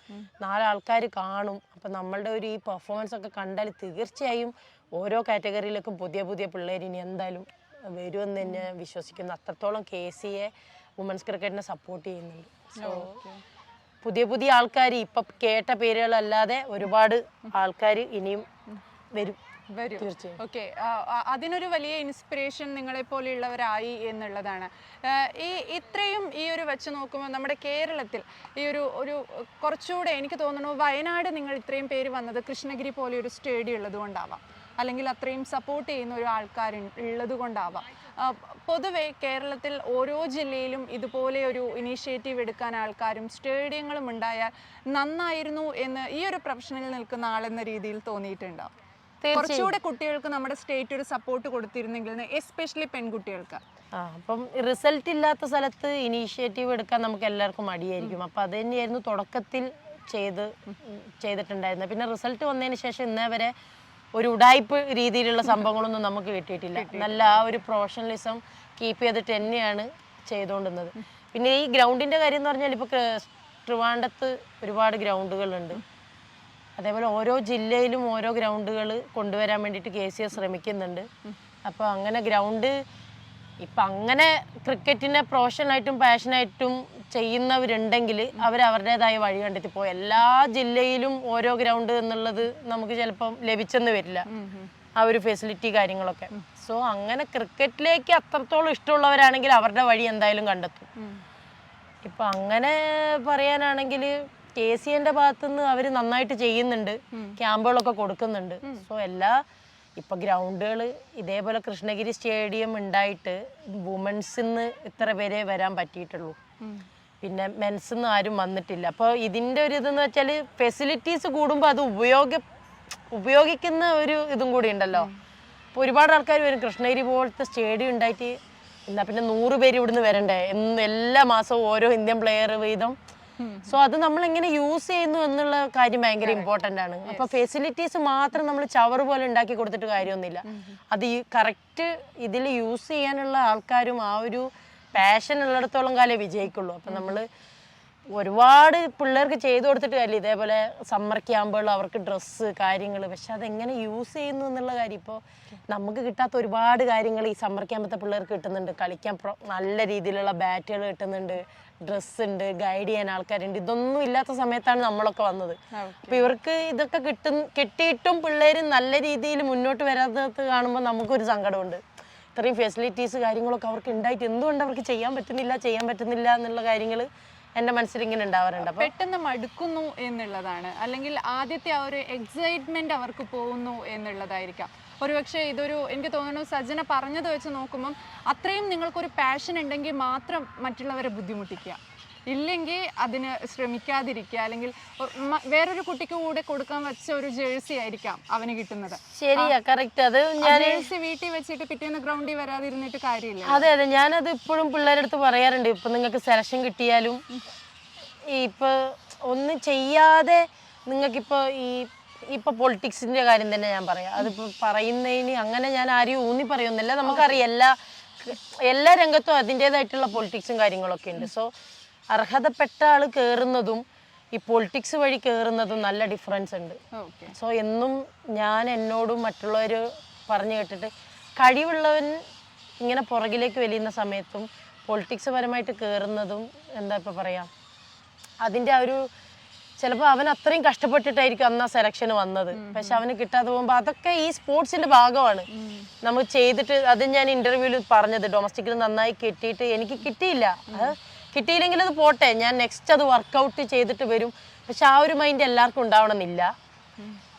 നാലാൾക്കാർ കാണും. അപ്പം നമ്മളുടെ ഒരു ഈ പെർഫോമൻസ് ഒക്കെ കണ്ടാൽ തീർച്ചയായും ഓരോ കാറ്റഗറിയിലേക്കും പുതിയ പുതിയ പിള്ളേർ ഇനി എന്തായാലും വരുമെന്ന് തന്നെ വിശ്വസിക്കുന്നു. അത്രത്തോളം കെ സിയെ വുമൻസ് ക്രിക്കറ്റിനെ സപ്പോർട്ട് ചെയ്യുന്നുണ്ട്. സോ പുതിയ പുതിയ ആൾക്കാർ ഇപ്പൊ കേട്ട പേരുകളല്ലാതെ ഒരുപാട് ആൾക്കാർ ഇനിയും വരും. വരും. ഓക്കെ അതിനൊരു വലിയ ഇൻസ്പിറേഷൻ നിങ്ങളെ പോലെയുള്ളവരായി എന്നുള്ളതാണ്. ഈ ഇത്രയും ഈ ഒരു വെച്ച് നോക്കുമ്പോൾ നമ്മുടെ കേരളത്തിൽ ഈ ഒരു ഒരു കുറച്ചുകൂടെ എനിക്ക് തോന്നുന്നു വയനാട് നിങ്ങൾ ഇത്രയും പേര് വന്നത് കൃഷ്ണഗിരി പോലെ ഒരു സ്റ്റേഡിയം ഉള്ളത് കൊണ്ടാവാം അല്ലെങ്കിൽ അത്രയും സപ്പോർട്ട് ചെയ്യുന്ന ഒരു ആൾക്കാർ ഉള്ളത് കൊണ്ടാവാം പൊതുവെ കേരളത്തിൽ ഓരോ ജില്ലയിലും ഇതുപോലെ ഒരു ഇനീഷ്യേറ്റീവ് എടുക്കാൻ ആൾക്കാരും സ്റ്റേഡിയങ്ങളും ഉണ്ടായാൽ നന്നായിരുന്നു എന്ന് ഈ ഒരു പ്രൊഫഷനിൽ നിൽക്കുന്ന ആളെന്ന രീതിയിൽ തോന്നിയിട്ടുണ്ടാവും കുറച്ചുകൂടെ കുട്ടികൾക്ക് നമ്മുടെ സ്റ്റേറ്റ് ഒരു സപ്പോർട്ട് കൊടുത്തിരുന്നെങ്കിൽ എസ്പെഷ്യലി പെൺകുട്ടികൾക്ക്. അപ്പം റിസൾട്ട് ഇല്ലാത്ത സ്ഥലത്ത് ഇനീഷ്യേറ്റീവ് എടുക്കാൻ നമുക്ക് എല്ലാവർക്കും മടിയായിരിക്കും. അപ്പം അത് തന്നെയായിരുന്നു തുടക്കത്തിൽ ചെയ്ത് ചെയ്തിട്ടുണ്ടായിരുന്നത്. പിന്നെ റിസൾട്ട് വന്നതിന് ശേഷം ഇന്നേ വരെ ഒരു ഉടായ്പ് രീതിയിലുള്ള സംഭവങ്ങളൊന്നും നമുക്ക് കിട്ടിയിട്ടില്ല. നല്ല ആ ഒരു പ്രൊഫഷണലിസം കീപ്പ് ചെയ്തിട്ട് തന്നെയാണ് ചെയ്തുകൊണ്ടിരുന്നത് പിന്നെ ഈ ഗ്രൗണ്ടിന്റെ കാര്യം എന്ന് പറഞ്ഞാൽ ഇപ്പോൾ ട്രിവാണ്ടത്ത് ഒരുപാട് ഗ്രൗണ്ടുകളുണ്ട്. അതേപോലെ ഓരോ ജില്ലയിലും ഓരോ ഗ്രൗണ്ടുകൾ കൊണ്ടുവരാൻ വേണ്ടിയിട്ട് കെ സി എസ് ശ്രമിക്കുന്നുണ്ട്. അപ്പോൾ അങ്ങനെ ഗ്രൗണ്ട് ഇപ്പം അങ്ങനെ ക്രിക്കറ്റിനെ പ്രൊഫഷനായിട്ടും പാഷനായിട്ടും ചെയ്യുന്നവരുണ്ടെങ്കിൽ അവർ അവരുടേതായ വഴി കണ്ടെത്തി. ഇപ്പോൾ എല്ലാ ജില്ലയിലും ഓരോ ഗ്രൗണ്ട് എന്നുള്ളത് നമുക്ക് ചിലപ്പം ലഭിച്ചെന്ന് വരില്ല. ആ ഒരു ഫെസിലിറ്റി കാര്യങ്ങളൊക്കെ. സോ അങ്ങനെ ക്രിക്കറ്റിലേക്ക് അത്രത്തോളം ഇഷ്ടമുള്ളവരാണെങ്കിൽ അവരുടെ വഴി എന്തായാലും കണ്ടെത്തും. ഇപ്പൊ അങ്ങനെ പറയാനാണെങ്കിൽ കെ സി എന്റെ ഭാഗത്തുനിന്ന് അവർ നന്നായിട്ട് ചെയ്യുന്നുണ്ട്. ക്യാമ്പുകളൊക്കെ കൊടുക്കുന്നുണ്ട്. സോ എല്ലാ ഇപ്പൊ ഗ്രൗണ്ടുകൾ ഇതേപോലെ കൃഷ്ണഗിരി സ്റ്റേഡിയം ഉണ്ടായിട്ട് വുമൻസിന്ന് ഇത്ര പേരെ വരാൻ പറ്റിയിട്ടുള്ളൂ. പിന്നെ മെൻസിന്ന് ആരും വന്നിട്ടില്ല. അപ്പോൾ ഇതിന്റെ ഒരു ഇതെന്ന് വെച്ചാൽ ഫെസിലിറ്റീസ് കൂടുമ്പോൾ അത് ഉപയോഗ ഉപയോഗിക്കുന്ന ഒരു ഇതും കൂടി ഉണ്ടല്ലോ. അപ്പോൾ ഒരുപാട് ആൾക്കാർ വരും. കൃഷ്ണഗിരി പോലത്തെ സ്റ്റേഡിയം ഉണ്ടായിട്ട് എന്നാ പിന്നെ നൂറ് പേര് ഇവിടുന്ന് വരണ്ടേ? എന്ന് എല്ലാ മാസവും ഓരോ ഇന്ത്യൻ പ്ലെയർ വീതം. സോ അത് നമ്മൾ എങ്ങനെ യൂസ് ചെയ്യുന്നു എന്നുള്ള കാര്യം ഭയങ്കര ഇമ്പോർട്ടന്റ് ആണ്. അപ്പോൾ ഫെസിലിറ്റീസ് മാത്രം നമ്മൾ ചവർ പോലെ ഉണ്ടാക്കി കൊടുത്തിട്ട് കാര്യമൊന്നുമില്ല. അത് ഈ കറക്റ്റ് ഇതിൽ യൂസ് ചെയ്യാനുള്ള ആൾക്കാരും ആ ഒരു പാഷൻ ഉള്ളിടത്തോളം കാലേ വിജയിക്കുള്ളൂ. അപ്പം നമ്മൾ ഒരുപാട് പിള്ളേർക്ക് ചെയ്തു കൊടുത്തിട്ട് കാര്യമില്ല. ഇതേപോലെ സമ്മർ ക്യാമ്പുകൾ അവർക്ക് ഡ്രസ്സ് കാര്യങ്ങൾ പക്ഷെ അതെങ്ങനെ യൂസ് ചെയ്യുന്നു എന്നുള്ള കാര്യം ഇപ്പോൾ നമുക്ക് കിട്ടാത്ത ഒരുപാട് കാര്യങ്ങൾ ഈ സമ്മർ ക്യാമ്പത്തെ പിള്ളേർക്ക് കിട്ടുന്നുണ്ട്. കളിക്കാൻ നല്ല രീതിയിലുള്ള ബാറ്റുകൾ കിട്ടുന്നുണ്ട്. ഡ്രസ്സ് ഉണ്ട് ഗൈഡ് ചെയ്യാൻ ആൾക്കാരുണ്ട്. ഇതൊന്നും ഇല്ലാത്ത സമയത്താണ് നമ്മളൊക്കെ വന്നത്. അപ്പൊ ഇവർക്ക് ഇതൊക്കെ കിട്ടും കിട്ടിയിട്ടും പിള്ളേർ നല്ല രീതിയിൽ മുന്നോട്ട് വരാത്തത് കാണുമ്പോൾ നമുക്കൊരു സങ്കടമുണ്ട്. ഇത്രയും ഫെസിലിറ്റീസ് കാര്യങ്ങളൊക്കെ അവർക്ക് ഉണ്ടായിട്ട് എന്തുകൊണ്ട് അവർക്ക് ചെയ്യാൻ പറ്റുന്നില്ല ചെയ്യാൻ പറ്റുന്നില്ല എന്നുള്ള കാര്യങ്ങൾ എന്റെ മനസ്സിൽ ഇങ്ങനെ ഉണ്ടാവാറുണ്ട്. പെട്ടെന്ന് മടുക്കുന്നു എന്നുള്ളതാണ്. അല്ലെങ്കിൽ ആദ്യത്തെ ആ ഒരു എക്സൈറ്റ്മെന്റ് അവർക്ക് പോകുന്നു എന്നുള്ളതായിരിക്കാം. ഒരുപക്ഷെ ഇതൊരു എനിക്ക് തോന്നുന്നു സജന പറഞ്ഞത് വെച്ച് നോക്കുമ്പം അത്രയും നിങ്ങൾക്കൊരു പാഷൻ ഉണ്ടെങ്കിൽ മാത്രം മറ്റുള്ളവരെ ബുദ്ധിമുട്ടിക്കുക. ഇല്ലെങ്കിൽ അതിന് ശ്രമിക്കാതിരിക്കുക. അല്ലെങ്കിൽ വേറൊരു കുട്ടിക്ക് കൂടെ കൊടുക്കാൻ വെച്ച ഒരു ജേഴ്സി ആയിരിക്കാം അവന് കിട്ടുന്നത്. ശരിയാ കറക്റ്റ് അത് ഞാൻ ജേഴ്സി വീട്ടിൽ വെച്ചിട്ട് പിറ്റേന്ന് ഗ്രൗണ്ടിൽ വരാതിരുന്നിട്ട് കാര്യമില്ല. അതെ അതെ. ഞാനത് ഇപ്പോഴും പിള്ളേരുടെ അടുത്ത് പറയാറുണ്ട്. ഇപ്പൊ നിങ്ങൾക്ക് സെലക്ഷൻ കിട്ടിയാലും ഇപ്പൊ ഒന്നും ചെയ്യാതെ നിങ്ങൾക്കിപ്പോ ഈ ഇപ്പൊ പൊളിറ്റിക്സിന്റെ കാര്യം തന്നെ ഞാൻ പറയാം. അതിപ്പോ പറയുന്നതിന് അങ്ങനെ ഞാൻ ആരെയും ഊന്നി പറയുന്നില്ല. നമുക്കറിയാം എല്ലാ എല്ലാ രംഗത്തും അതിന്റെതായിട്ടുള്ള പൊളിറ്റിക്സും കാര്യങ്ങളൊക്കെ ഉണ്ട്. സോ അർഹതപ്പെട്ട ആൾ കേറുന്നതും ഈ പൊളിറ്റിക്സ് വഴി കേറുന്നതും നല്ല ഡിഫറൻസ് ഉണ്ട്. സോ എന്നും ഞാൻ എന്നോടും മറ്റുള്ളവർ പറഞ്ഞു കേട്ടിട്ട് കഴിവുള്ളവൻ ഇങ്ങനെ പുറകിലേക്ക് വലിയുന്ന സമയത്തും പൊളിറ്റിക്സ് പരമായിട്ട് കയറുന്നതും എന്താ ഇപ്പം പറയാ? അതിന്റെ ആ ഒരു ചിലപ്പോൾ അവൻ അത്രയും കഷ്ടപ്പെട്ടിട്ടായിരിക്കും അന്ന് ആ സെലക്ഷൻ വന്നത്. പക്ഷെ അവന് കിട്ടാതെ പോകുമ്പോൾ അതൊക്കെ ഈ സ്പോർട്സിന്റെ ഭാഗമാണ്. നമ്മൾ ചെയ്തിട്ട് അത് ഞാൻ ഇന്റർവ്യൂവിൽ പറഞ്ഞത് ഡൊമസ്റ്റിക്കിൽ നന്നായി കിട്ടിയിട്ട് എനിക്ക് കിട്ടിയില്ല. അത് കിട്ടിയില്ലെങ്കിൽ അത് പോട്ടെ ഞാൻ നെക്സ്റ്റ് അത് വർക്കൗട്ട് ചെയ്തിട്ട് വരും. പക്ഷെ ആ ഒരു മൈൻഡ് എല്ലാവർക്കും ഉണ്ടാവണമെന്നില്ല.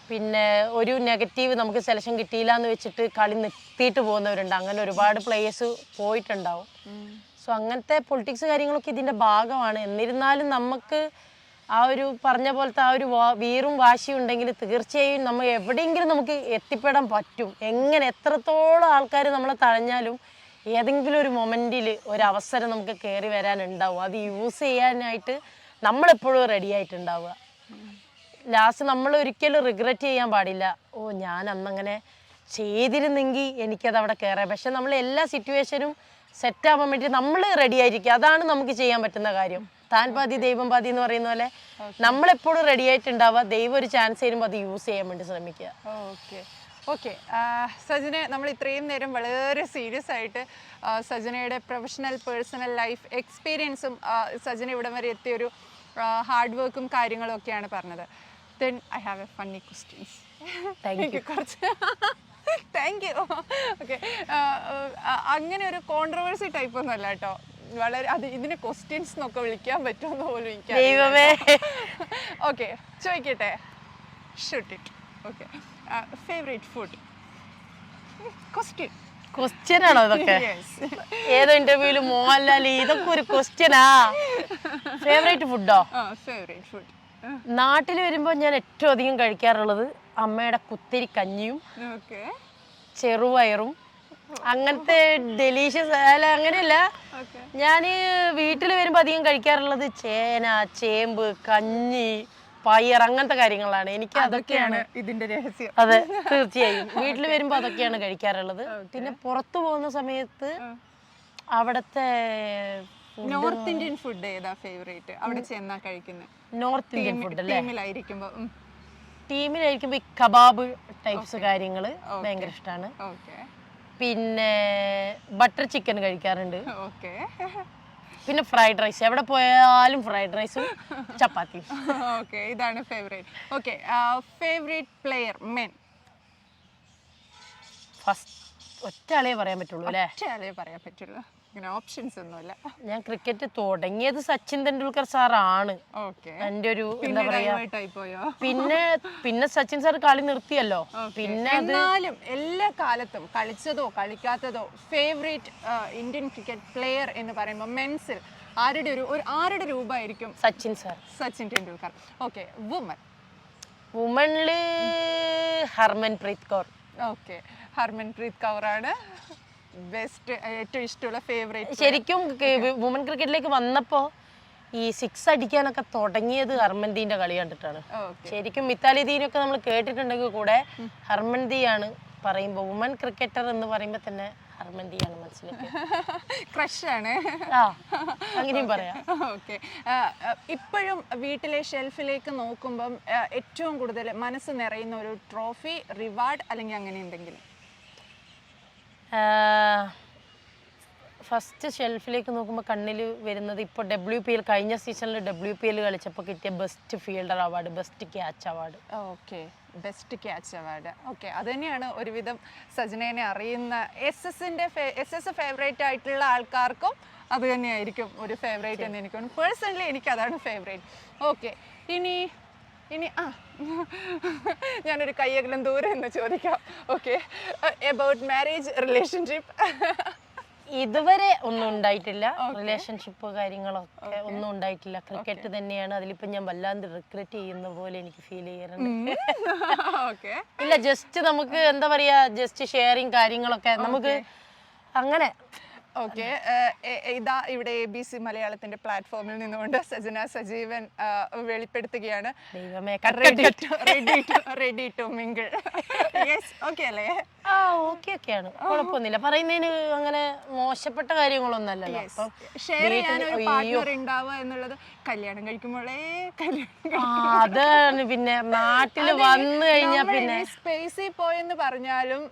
പിന്നെ ഒരു നെഗറ്റീവ് നമുക്ക് സെലക്ഷൻ കിട്ടിയില്ല എന്ന് വെച്ചിട്ട് കളി നിർത്തിയിട്ട് പോകുന്നവരുണ്ട്. അങ്ങനെ ഒരുപാട് പ്ലേയേഴ്സ് പോയിട്ടുണ്ടാവും. സോ അങ്ങനത്തെ പൊളിറ്റിക്സ് കാര്യങ്ങളൊക്കെ ഇതിന്റെ ഭാഗമാണ്. എന്നിരുന്നാലും നമുക്ക് ആ ഒരു പറഞ്ഞ പോലത്തെ ആ ഒരു വീറും വാശിയും ഉണ്ടെങ്കിൽ തീർച്ചയായും നമ്മൾ എവിടെയെങ്കിലും നമുക്ക് എത്തിപ്പെടാൻ പറ്റും. എങ്ങനെ എത്രത്തോളം ആൾക്കാർ നമ്മളെ തഴഞ്ഞാലും ഏതെങ്കിലും ഒരു മൊമെന്റിൽ ഒരു അവസരം നമുക്ക് കയറി വരാനുണ്ടാവും. അത് യൂസ് ചെയ്യാനായിട്ട് നമ്മളെപ്പോഴും റെഡി ആയിട്ടുണ്ടാവുക. ലാസ്റ്റ് നമ്മൾ ഒരിക്കലും റിഗ്രറ്റ് ചെയ്യാൻ പാടില്ല. ഓ ഞാൻ അന്നങ്ങനെ ചെയ്തിരുന്നെങ്കിൽ എനിക്കത് അവിടെ കയറാം പക്ഷെ നമ്മൾ എല്ലാ സിറ്റുവേഷനും സെറ്റ് ആവാൻ വേണ്ടി നമ്മൾ റെഡി ആയിരിക്കുക അതാണ് നമുക്ക് ചെയ്യാൻ പറ്റുന്ന കാര്യം. താൻ പാതി ദൈവം പാതി എന്ന് പറയുന്ന പോലെ നമ്മളെപ്പോഴും റെഡി ആയിട്ടുണ്ടാവുക. ദൈവം ഒരു ചാൻസ് തരുമ്പോൾ അത് യൂസ് ചെയ്യാൻ വേണ്ടി ശ്രമിക്കുക. ഓക്കെ ഓക്കെ സജന നമ്മൾ ഇത്രയും നേരം വളരെ സീരിയസ് ആയിട്ട് സജനയുടെ പ്രൊഫഷണൽ പേഴ്സണൽ ലൈഫ് എക്സ്പീരിയൻസും സജന ഇവിടം വരെ എത്തിയൊരു ഹാർഡ് വർക്കും കാര്യങ്ങളും ഒക്കെയാണ് പറഞ്ഞത്. Then I have a funny questions thank you കുറച്ച്. താങ്ക് യു ഓക്കെ അങ്ങനെ ഒരു കോൺട്രവേഴ്സി ടൈപ്പ് ഒന്നും അല്ല കേട്ടോ. വളരെ അത് ഇതിന് ക്വസ്റ്റ്യൻസ് എന്നൊക്കെ വിളിക്കാൻ പറ്റുമെന്ന് പോലും എനിക്ക് ഓക്കെ ചോദിക്കട്ടെ? Shoot it okay favourite food question question ആണോ ഇതൊക്കെ? ഏതോ ഇന്റർവ്യൂവിൽ മോഹൻലാൽ ഇതൊക്കെ ഒരു ക്വസ്റ്റ്യനാ ഫേവറേറ്റ് ഫുഡോ ഫേവറേറ്റ് ഫുഡ് നാട്ടിൽ വരുമ്പോൾ ഞാൻ ഏറ്റവും അധികം കഴിക്കാറുള്ളത് അമ്മയുടെ കുത്തിരി കഞ്ഞിയും ചെറുവയറും ചെറുപയറും അങ്ങനത്തെ ഡെലീഷ്യസ് അല്ല അങ്ങനെയല്ല. ഞാൻ വീട്ടിൽ വരുമ്പോൾ അധികം കഴിക്കാറുള്ളത് ചേന ചേമ്പ് കഞ്ഞി പയർ അങ്ങനത്തെ കാര്യങ്ങളാണ്. എനിക്ക് അതൊക്കെയാണ് ഇതിന്റെ രഹസ്യം. അതെ തീർച്ചയായും. വീട്ടിൽ വരുമ്പോൾ അതൊക്കെയാണ് കഴിക്കാറുള്ളത്. പിന്നെ പുറത്തു പോകുന്ന സമയത്ത് അവിടുത്തെ നോർത്ത് ഇന്ത്യൻ ഫുഡ് ഏതാ ഫേവറേറ്റ് അവിടെ ചെന്നാ കഴിക്കുന്നത് നോർത്ത് ഇന്ത്യൻ ഫുഡ് ടീമിലായിരിക്കുമ്പോ ടീമിലായിരിക്കുമ്പോൾ ഈ കബാബ് ടൈപ്സ് കാര്യങ്ങൾ ഭയങ്കര ഇഷ്ടമാണ് പിന്നെ ബട്ടർ ചിക്കൻ കഴിക്കാറുണ്ട്. ഓക്കെ പിന്നെ ഫ്രൈഡ് റൈസ് എവിടെ പോയാലും ഫ്രൈഡ് റൈസും ചപ്പാത്തി. ഓക്കെ ഇതാണ് favourite okay favourite player men first ഒറ്റ ആളെ പറയാൻ പറ്റുള്ളൂ അല്ലേ? ഒറ്റ ആളെ പറയാൻ പറ്റുള്ളൂ. ഇങ്ങനെ ഓപ്ഷൻസ് ഒന്നുമില്ല. ഞാൻ ക്രിക്കറ്റ് തുടങ്ങിയത് സച്ചിൻ തെണ്ടുൽക്കർ സാറാണ് എന്റെ ഒരു എന്താ പറയാ പിന്നെ പിന്നെ സച്ചിൻ സാർ കളി നിർത്തിയല്ലോ. പിന്നെ എന്നാലും എല്ലാ കാലത്തും കളിച്ചതോ കളിക്കാത്തതോ ഫേവറേറ്റ് ഇന്ത്യൻ ക്രിക്കറ്റ് പ്ലെയർ എന്ന് പറയുമ്പോൾ മെൻസിൽ ആരുടെ ഒരു ഒരു ആരുടെ രൂപമായിരിക്കും Sachin sir Sachin Tendulkar? Okay woman വുമണിൽ Harmanpreet Kaur. Okay Harmanpreet കൗറാണ് ബെസ്റ്റ് ഏറ്റവും ഇഷ്ടമുള്ള ഫേവറേറ്റ് ശരിക്കും വുമൺ ക്രിക്കറ്റിലേക്ക് വന്നപ്പോ ഈ സിക്സ് അടിക്കാനൊക്കെ തുടങ്ങിയത് ഹർമൻദീന്റെ കളി കണ്ടിട്ടാണ്. ശരിക്കും മിത്താലി ദീനൊക്കെ നമ്മൾ കേട്ടിട്ടുണ്ടെങ്കിൽ കൂടെ ഹർമൻദിയാണ് പറയുമ്പോൾ വുമൻ ക്രിക്കറ്റർ എന്ന് പറയുമ്പോൾ തന്നെ മനസ്സിലേക്ക്. ക്രഷാണ് ആ അങ്ങനെയും പറയാം. ഓക്കെ ഇപ്പോഴും വീട്ടിലെ ഷെൽഫിലേക്ക് നോക്കുമ്പം ഏറ്റവും കൂടുതൽ മനസ്സ് നിറയുന്ന ഒരു ട്രോഫി റിവാർഡ് അല്ലെങ്കിൽ അങ്ങനെ എന്തെങ്കിലും? ഫസ്റ്റ് ഷെൽഫിലേക്ക് നോക്കുമ്പോൾ കണ്ണിൽ വരുന്നത് ഇപ്പോൾ ഡബ്ല്യു പി എൽ കഴിഞ്ഞ സീസണിൽ ഡബ്ല്യു പി എൽ കളിച്ചപ്പോൾ കിട്ടിയ best fielder award best catch award okay best catch award okay അത് തന്നെയാണ് ഒരുവിധം സജനേനെ അറിയുന്ന എസ് എസിന്റെ എസ് എസ് ഫേവറേറ്റ് ആയിട്ടുള്ള ആൾക്കാർക്കും അത് തന്നെയായിരിക്കും ഒരു ഫേവറേറ്റ് എന്ന് എനിക്ക് പേഴ്സണലി എനിക്ക് അതാണ് ഫേവറേറ്റ് ഓക്കെ ഇനി ഇനി ആ ഞാനൊരു കയ്യകലം ദൂരം എന്ന് ചോദിക്കാം. ഓക്കെ എബൌട്ട് മാരേജ് റിലേഷൻഷിപ്പ് ഇതുവരെ ഒന്നും ഉണ്ടായിട്ടില്ല. റിലേഷൻഷിപ്പ് കാര്യങ്ങളൊക്കെ ഒന്നും ഉണ്ടായിട്ടില്ല. ക്രിക്കറ്റ് തന്നെയാണ്. അതിലിപ്പോ ഞാൻ വല്ലാണ്ട് റിഗ്രറ്റ് ചെയ്യുന്ന പോലെ എനിക്ക് ഫീൽ ചെയ്യാറുണ്ട് ഇല്ല ജസ്റ്റ് നമുക്ക് എന്താ പറയാ ജസ്റ്റ് ഷെയറിങ് കാര്യങ്ങളൊക്കെ നമുക്ക് അങ്ങനെ ഓക്കെ. ഇതാ ഇവിടെ എ ബി സി മലയാളത്തിന്റെ പ്ലാറ്റ്ഫോമിൽ നിന്നുകൊണ്ട് സജന സജീവൻ വെളിപ്പെടുത്തുകയാണ്. റെഡി ടു മിങ്കിൾ ഓക്കെ അല്ലേ? ആ ഓക്കെ ഒക്കെയാണ് കുഴപ്പമൊന്നുമില്ല. പറയുന്നതിന് അങ്ങനെ മോശപ്പെട്ട കാര്യങ്ങളൊന്നുമല്ല ഷെയർ ചെയ്യാൻ ഒരു പാർട്ട്ണർ ഉണ്ടാവുക എന്നുള്ളത് കല്യാണം കഴിക്കുമ്പോഴേ അതാണ് പിന്നെ നാട്ടിൽ വന്നു കഴിഞ്ഞാൽ പിന്നെ സ്പേസിൽ പോയെന്ന് പറഞ്ഞാലും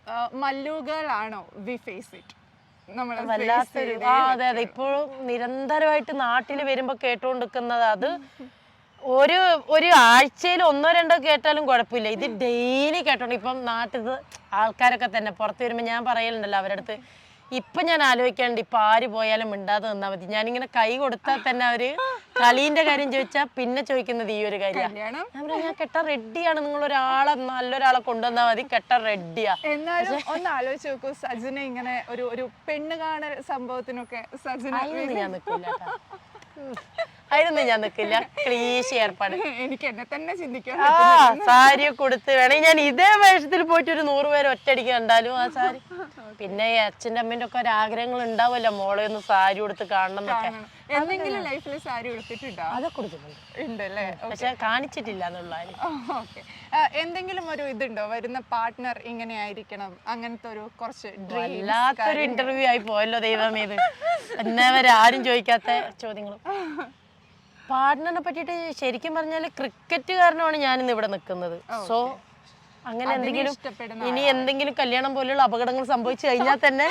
മല്ലുകളാണോ വി ഫേസ് ഇറ്റ് വല്ലാത്തൊരു ആ അതെ അതെ. ഇപ്പോഴും നിരന്തരമായിട്ട് നാട്ടിൽ വരുമ്പോ കേട്ടോണ്ടിരിക്കുന്നത് അത് ഒരു ഒരു ആഴ്ചയിൽ ഒന്നോ രണ്ടോ കേട്ടാലും കുഴപ്പമില്ല. ഇത് ഡെയിലി കേട്ടോണ്ട് ഇപ്പം നാട്ടിൽ ആൾക്കാരൊക്കെ തന്നെ പുറത്ത് വരുമ്പോൾ ഞാൻ പറയലുണ്ടല്ലോ അവരുടെ അടുത്ത് ഇപ്പൊ ഞാൻ ആലോചിക്കാണ്ട് ഇപ്പൊ ആര് പോയാലും മിണ്ടാതെ നിന്നാ മതി. ഞാനിങ്ങനെ കൈ കൊടുത്താൽ തന്നെ അവർ കലീന്റെ കാര്യം ചോദിച്ചാ പിന്നെ ചോദിക്കുന്നത് ഈ ഒരു കാര്യമാണ് ഞാൻ കെട്ടാൻ കെട്ട റെഡിയാണ് നിങ്ങൾ ഒരാളെ നല്ലൊരാളെ കൊണ്ടുവന്നാൽ മതി. കെട്ടാൻ റെഡിയാ എന്നാലും ഒന്ന് ആലോചിച്ച് നോക്കൂ സജിനെ ഇങ്ങനെ ഒരു ഒരു പെണ്ണ് കാണൽ സംഭവത്തിനൊക്കെ സജിന ഞാൻ നിൽക്കില്ല അതിനൊന്നും ഞാൻ നിൽക്കില്ല ക്ലീശ ഏർപ്പാട്. എനിക്ക് എന്നെ തന്നെ ചിന്തിക്കാൻ ആ സാരി കൊടുത്ത് വേണമെങ്കിൽ ഞാൻ ഇതേ വേഷത്തിൽ പോയിട്ട് ഒരു നൂറ് പേര് ഒറ്റയടിക്ക് കണ്ടാലും ആ സാരി. പിന്നെ ഈ അച്ഛന്റെ അമ്മേന്റെ ഒക്കെ ഒരു ആഗ്രഹങ്ങൾ ഉണ്ടാവുമല്ലോ മോളെ ഒന്ന് സാരി കൊടുത്ത് കാണണം എന്നൊക്കെ. എന്തെങ്കിലും ലൈഫിൽ സാരി ഉടുത്തിട്ടുണ്ടോ? അതൊക്കെ കൊടുത്തിട്ടുണ്ട് ഉണ്ട് അല്ലേ പക്ഷെ കാണിച്ചിട്ടില്ല എന്നുള്ള എന്തെങ്കിലും ഒരു ഇതുണ്ടോ? വരുന്ന പാർട്ട്ണർ ഇങ്ങനെ ആയിരിക്കണം. അങ്ങനത്തെ ഒരു കുറച്ച് വല്ലാത്തൊരു ഇന്റർവ്യൂ ആയി പോയല്ലോ ദൈവമേ ഇത്. എന്നവരെ ആരും ചോദിക്കാത്ത ചോദ്യങ്ങളും. പാർട്ട്ണറിനെ പറ്റിയിട്ട് ശരിക്കും പറഞ്ഞാൽ ക്രിക്കറ്റ് കാരണമാണ് ഞാൻ ഇന്ന് ഇവിടെ നിൽക്കുന്നത്. സോ അങ്ങനെ എന്തെങ്കിലും ഇനി എന്തെങ്കിലും കല്യാണം പോലെയുള്ള അപകടങ്ങൾ സംഭവിച്ചു കഴിഞ്ഞാൽ തന്നെ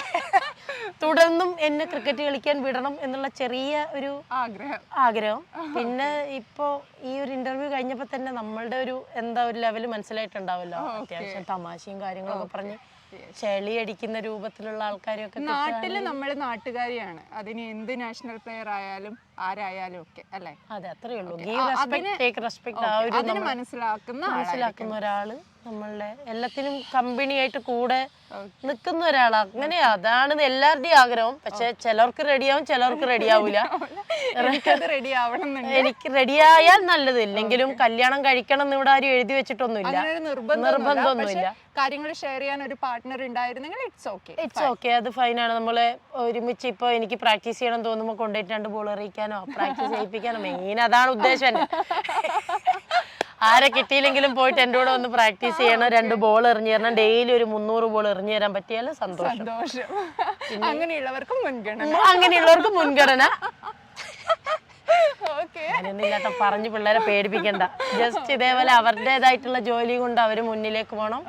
തുടർന്നും എന്നെ ക്രിക്കറ്റ് കളിക്കാൻ വിടണം എന്നുള്ള ചെറിയ ഒരു ആഗ്രഹം. ആഗ്രഹം. പിന്നെ ഇപ്പോ ഈ ഒരു ഇന്റർവ്യൂ കഴിഞ്ഞപ്പോ തന്നെ നമ്മളുടെ ഒരു എന്താ ഒരു ലെവൽ മനസ്സിലായിട്ടുണ്ടാവല്ലോ. അത്യാവശ്യം തമാശയും കാര്യങ്ങളൊക്കെ പറഞ്ഞ് ചെളി അടിക്കുന്ന രൂപത്തിലുള്ള ആൾക്കാരെയൊക്കെ നാട്ടിൽ നമ്മൾ നാട്ടുകാരിയാണ്. അതിന് എന്ത് നാഷണൽ പ്ലെയർ ആയാലും ആരായാലും ഒക്കെ അല്ലെ? അതെ അത്രേ ഉള്ളൂ. അതിന് മനസ്സിലാക്കുന്ന. മനസ്സിലാക്കുന്ന ഒരാൾ നമ്മളുടെ എല്ലാത്തിനും കമ്പനിയായിട്ട് കൂടെ നിൽക്കുന്ന ഒരാളാ. അങ്ങനെ അതാണ് എല്ലാവരുടെയും ആഗ്രഹം. പക്ഷെ ചിലർക്ക് റെഡിയാവും ചിലർക്ക് റെഡിയാവൂല എനിക്ക് റെഡിയായാൽ നല്ലത്. ഇല്ലെങ്കിലും കല്യാണം കഴിക്കണം എന്ന് ഇവിടെ ആരും എഴുതി വെച്ചിട്ടൊന്നുമില്ല. നിർബന്ധമൊന്നുമില്ല. കാര്യങ്ങൾ ഷെയർ ചെയ്യാൻ ഒരു പാർട്ട്ണർ ഉണ്ടായിരുന്നെങ്കിൽ ഇറ്റ്സ് ഓക്കെ ഇറ്റ്സ് ഓക്കെ അത് ഫൈനാണ് നമ്മൾ ഒരുമിച്ച് ഇപ്പൊ എനിക്ക് പ്രാക്ടീസ് ചെയ്യണം തോന്നുമ്പോൾ കൊണ്ടുപോയിട്ട് രണ്ട് ബോൾ എറിയിക്കാനോ പ്രാക്ടീസ് ചെയ്യിപ്പിക്കാനോ മെയിൻ അതാണ് ഉദ്ദേശം ആരെ കിട്ടിയില്ലെങ്കിലും പോയിട്ട് എന്റെ കൂടെ ഒന്ന് പ്രാക്ടീസ് ചെയ്യണം രണ്ട് ബോൾ എറിഞ്ഞു തരണം ഡെയിലി ഒരു മുന്നൂറ് ബോൾ എറിഞ്ഞു തരാൻ പറ്റിയാലും സന്തോഷം. അങ്ങനെയുള്ളവർക്കും മുൻഗണന. അങ്ങനെയുള്ളവർക്ക് മുൻഗണന. പറഞ്ഞു പിള്ളേരെ പേടിപ്പിക്കണ്ട. ജസ്റ്റ് ഇതേപോലെ അവരുടേതായിട്ടുള്ള ജോലി കൊണ്ട് അവർ മുന്നിലേക്ക് പോകണം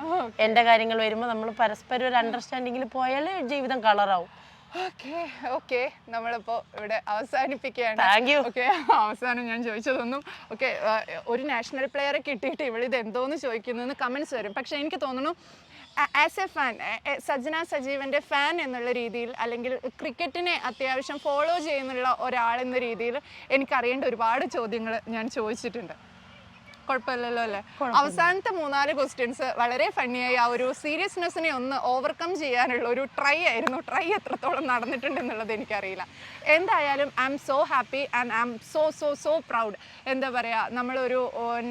എന്റെ കാര്യങ്ങൾ വരുമ്പോൾ നമ്മൾ പരസ്പരം ഒരു അണ്ടർസ്റ്റാൻഡിങ്ങിൽ പോയാൽ ജീവിതം കളറാവും ഓക്കെ ഓക്കെ ഇവിടെ അവസാനിപ്പിക്കുകയാണ്. താങ്ക് യു ഓക്കെ അവസാനം ഞാൻ ചോദിച്ചതൊന്നും ഓക്കെ ഒരു നാഷണൽ പ്ലെയറെ കിട്ടിയിട്ട് ഇവിടെ ഇത് എന്തോന്ന് ചോദിക്കുന്നു കമന്റ്സ് വരും. പക്ഷെ എനിക്ക് തോന്നുന്നു ആസ് എ ഫാൻ സജ്ന സജീവന്റെ ഫാൻ എന്നുള്ള രീതിയിൽ അല്ലെങ്കിൽ ക്രിക്കറ്റിനെ അത്യാവശ്യം ഫോളോ ചെയ്യുന്നുള്ള ഒരാൾ എന്ന രീതിയിൽ എനിക്കറിയേണ്ട ഒരുപാട് ചോദ്യങ്ങൾ ഞാൻ ചോദിച്ചിട്ടുണ്ട്. കുഴപ്പമില്ലല്ലോ അല്ലേ? അവസാനത്തെ മൂന്നാൽ ക്വസ്റ്റ്യൻസ് വളരെ ഫണ്ണിയായി ആ ഒരു സീരിയസ്നെസ്സിനെ ഒന്ന് ഓവർകം ചെയ്യാനുള്ള ഒരു ട്രൈ ആയിരുന്നു. ട്രൈ എത്രത്തോളം നടന്നിട്ടുണ്ട് എന്നുള്ളത് എനിക്കറിയില്ല. എന്തായാലും I am so happy and I am so so so proud എന്താ പറയുക നമ്മളൊരു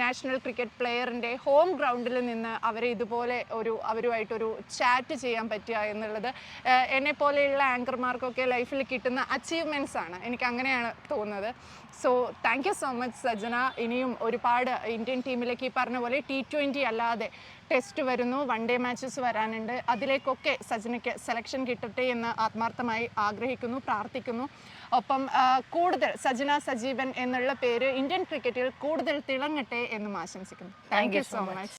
നാഷണൽ ക്രിക്കറ്റ് പ്ലെയറിന്റെ ഹോം ഗ്രൗണ്ടിൽ നിന്ന് അവരെ ഇതുപോലെ ഒരു അവരുമായിട്ടൊരു ചാറ്റ് ചെയ്യാൻ പറ്റുക എന്നുള്ളത് എന്നെ പോലെയുള്ള ആങ്കർമാർക്കൊക്കെ ലൈഫിൽ കിട്ടുന്ന അച്ചീവ്മെന്റ്സ് ആണ്. എനിക്ക് അങ്ങനെയാണ് തോന്നുന്നത്. So thank you so much Sajana ഇനിയും ഒരുപാട് ഇന്ത്യൻ ടീമിലേക്ക് ഈ പറഞ്ഞ പോലെ ടി ട്വന്റി അല്ലാതെ ടെസ്റ്റ് വരുന്നു. വൺ ഡേ മാച്ചസ് വരാനുണ്ട്. അതിലേക്കൊക്കെ സജനയ്ക്ക് സെലക്ഷൻ കിട്ടട്ടെ എന്ന് ആത്മാർത്ഥമായി ആഗ്രഹിക്കുന്നു പ്രാർത്ഥിക്കുന്നു. ഒപ്പം കൂടുതൽ സജന സജീവൻ എന്നുള്ള പേര് ഇന്ത്യൻ ക്രിക്കറ്റിൽ കൂടുതൽ തിളങ്ങട്ടെ എന്നും ആശംസിക്കുന്നു. Thank you so much